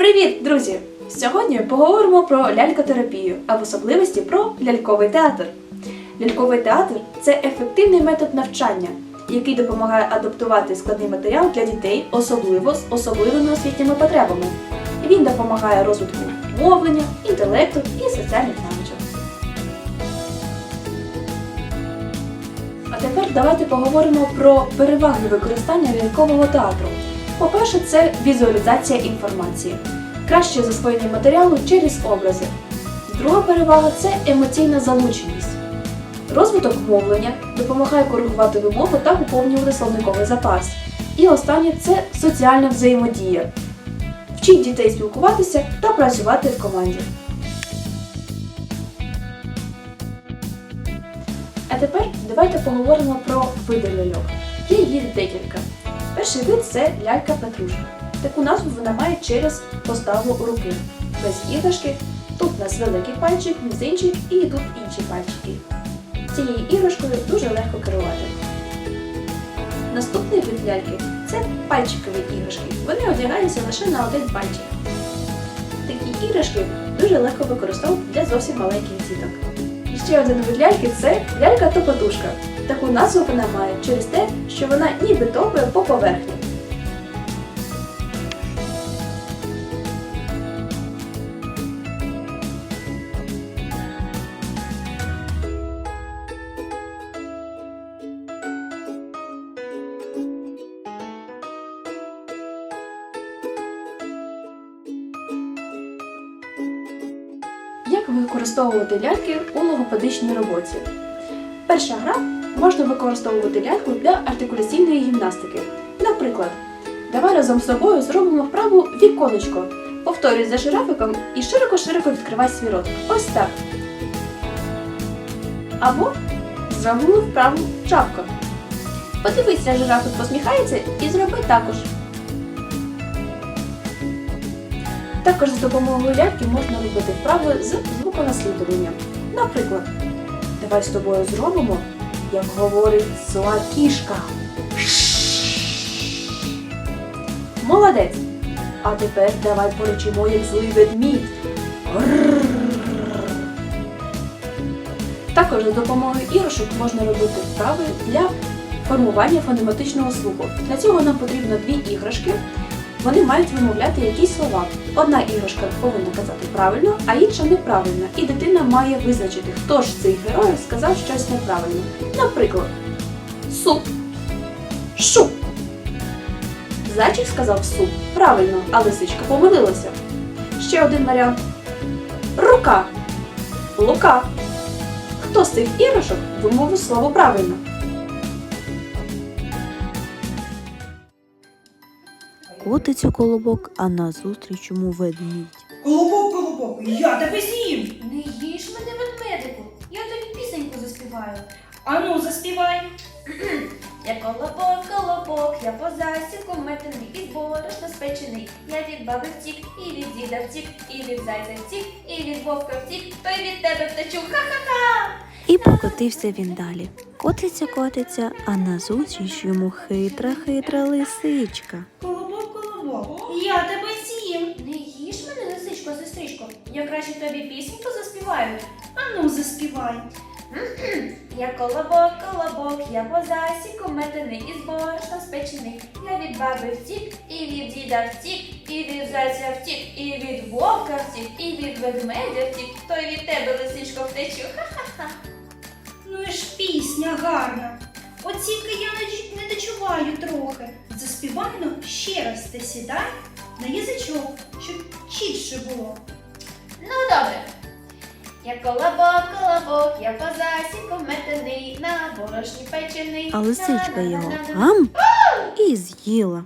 Привіт, друзі! Сьогодні поговоримо про лялькотерапію, а в особливості про ляльковий театр. Ляльковий театр це ефективний метод навчання, який допомагає адаптувати складний матеріал для дітей, особливо з особливими освітніми потребами. Він допомагає розвитку мовлення, інтелекту і соціальних навичок. А тепер давайте поговоримо про переваги використання лялькового театру. По-перше, це візуалізація інформації, краще засвоєння матеріалу через образи. Друга перевага це емоційна залученість. Розвиток мовлення допомагає коригувати вимову та поповнювати словниковий запас. І останнє це соціальна взаємодія. Вчить дітей спілкуватися та працювати в команді. А тепер давайте поговоримо про види ляльок. Є їх декілька. Перший вид це лялька Петрушка. Таку назву вона має через поставу руки. Без іграшки. Тут у нас великий пальчик, мізинчик і йдуть інші пальчики. Цією іграшкою дуже легко керувати. Наступний вид ляльки це пальчикові іграшки. Вони одягаються лише на один пальчик. Такі іграшки дуже легко використовувати для зовсім маленьких діток. І ще один вид ляльки це лялька топотушка. Таку назву вона має через те, що вона ніби топає по поверхні. Як використовувати ляльки у логопедичній роботі? Перша гра можна використовувати ляльку для артикуляційної гімнастики. Наприклад, давай разом з собою зробимо вправу віконечко. Повторюй за жирафиком і широко-широко відкривай свій рот. Ось так. Або зробимо вправу чапка. Подивися, жирафик посміхається і зроби також. Також за допомогою ляльки можна робити вправи з звуконаслідуванням. Наприклад, давай з тобою зробимо, як говорить зла кішка. Молодець! А тепер давай поручимо, як злий ведмідь. Також за допомогою іграшок можна робити вправи для формування фонематичного слуху. Для цього нам потрібно дві іграшки. Вони мають вимовляти якісь слова. Одна іграшка повинна казати правильно, а інша неправильно. І дитина має визначити, хто ж з цих героїв сказав щось неправильно. Наприклад, суп. Шуп. Зайчик сказав суп. Правильно, а лисичка помилилася. Ще один варіант. Рука. Лука. Хто з цих іграшок вимовив слово правильно? Котиться колобок, а назустріч йому ведмідь. Колобок, колобок, я тебе з'їм. Не їж мене ведмедику, я тобі пісеньку заспіваю. Ану, заспівай. Я колобок, колобок, я по засіку метений, із борошна спечений. Я від баби втік, і від діда втік, і від зайця втік, і від вовка втік, то й від тебе втечу. Ха-ха-ха! І покотився він далі. Котиться, котиться, а назустріч йому хитра, хитра лисичка. Я тебе з'їм. Не їж мене, лисичко, сестричко, я краще тобі пісеньку заспіваю. Ану, заспівай. Я колобок, колобок, я по засіку метений, із борошна спечений. Я від баби втік, і від діда втік, і від зайця втік, і від вовка втік, і від ведмедя втік, то й від тебе, лисичко, втечу. Ха-ха-ха. Ну і ж пісня гарна. Оціки я не, не дочуваю трохи. Заспівай ну ще раз ти сідай на язичок, щоб чітше було. Ну, добре. Я колобок, колобок, я по засіку метений, на борошні печений. А лисичка його гам і з'їла.